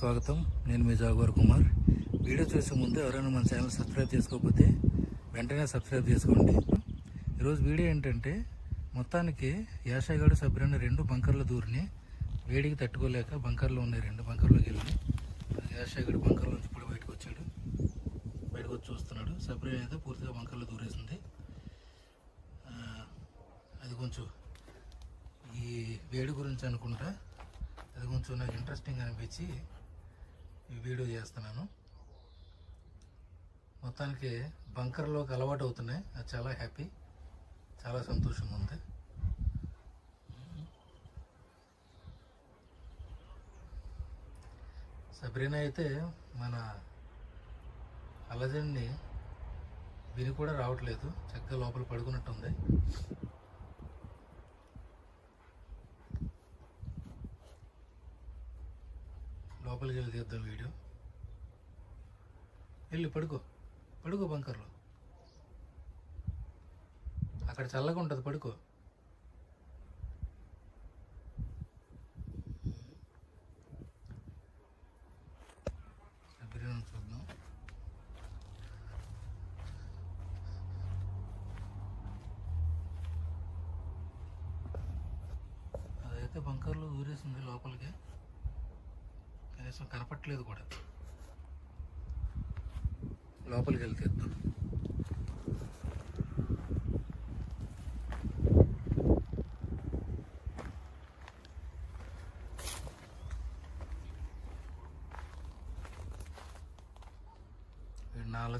స్వాగతం. నేను మీ జాగవర్ కుమార్. వీడియో చూసే ముందు ఎవరైనా మన ఛానల్ సబ్స్క్రైబ్ చేసుకోకపోతే వెంటనే సబ్స్క్రైబ్ చేసుకోండి. ఈరోజు వీడియో ఏంటంటే మొత్తానికి యాషగాడు సభ్యుని రెండు బంకర్లు దూరిని వేడికి తట్టుకోలేక బంకర్లో ఉన్నాయి రెండు బంకర్లోకి వెళ్ళి యాషగాడు బంకర్లో ఇప్పుడు బయటకు వచ్చాడు. బయటకు వచ్చి చూస్తున్నాడు. సభ్యుని అయితే పూర్తిగా బంకర్లో దూరేసింది. అది కొంచెం ఈ వేడి గురించి అనుకుంటా. అది కొంచెం నాకు ఇంట్రెస్టింగ్ అనిపించి ఈ వీడియో చేస్తున్నాను. మొత్తానికి బంకర్లోకి అలవాటు అవుతున్నాయి. అది చాలా హ్యాపీ చాలా సంతోషంగా ఉంది. సబ్రీనా అయితే మన అలజడిని విని కూడా రావట్లేదు. చక్కగా లోపల పడుకున్నట్టుంది. లోపలికి వెళ్ళి తీద్దాం వీడియో. వెళ్ళి పడుకో. పడుకో బంకర్లో. అక్కడ చల్లగా ఉంటుంది పడుకో. బిర్యానీ చూద్దాం. అదైతే బంకర్లో ఊరేసింది లోపలికి. కనీసం కనపట్లేదు కూడా. లోపలికి వెళ్తే ఇద్దాం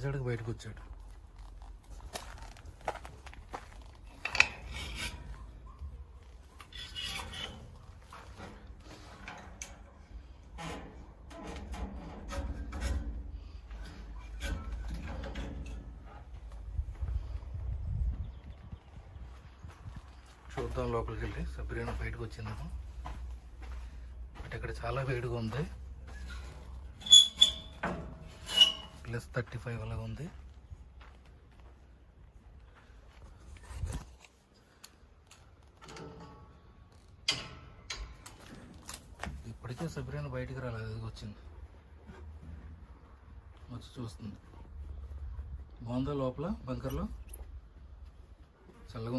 వీడు బయటకు వచ్చాడు. చూద్దాం లోపలికి వెళ్ళి సబ్రీనా బయటకు వచ్చిందేమో. బట్ ఇక్కడ చాలా వేడిగా ఉంది. ప్లస్ థర్టీ ఫైవ్ అలాగా ఉంది. ఇప్పటికే సబ్రీనా బయటికి రాలేదు. వచ్చింది. వచ్చి చూస్తుంది. బాగుందా లోపల? బంకర్లో? చల్లగా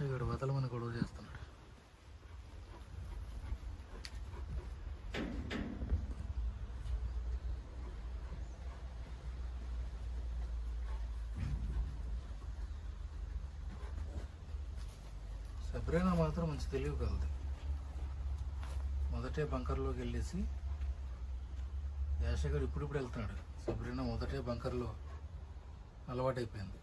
ఉందా యాషగాడు వదలమని గొడవ చేస్తున్నాడు. సబ్రీనా మాత్రం మంచి తెలివి కలదు. మొదటే బంకర్లోకి వెళ్ళేసి యాషగాడు ఇప్పుడిప్పుడు వెళ్తున్నాడు. సబ్రీనా మొదటే బంకర్లో అలవాటైపోయింది.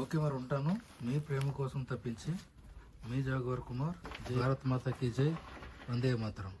ఓకే మరి ఉంటాను. మీ ప్రేమ కోసం తప్పించి మీ జాగవర్ కుమార్ భారత్ మాత కీ జై. వందే మాత్రం.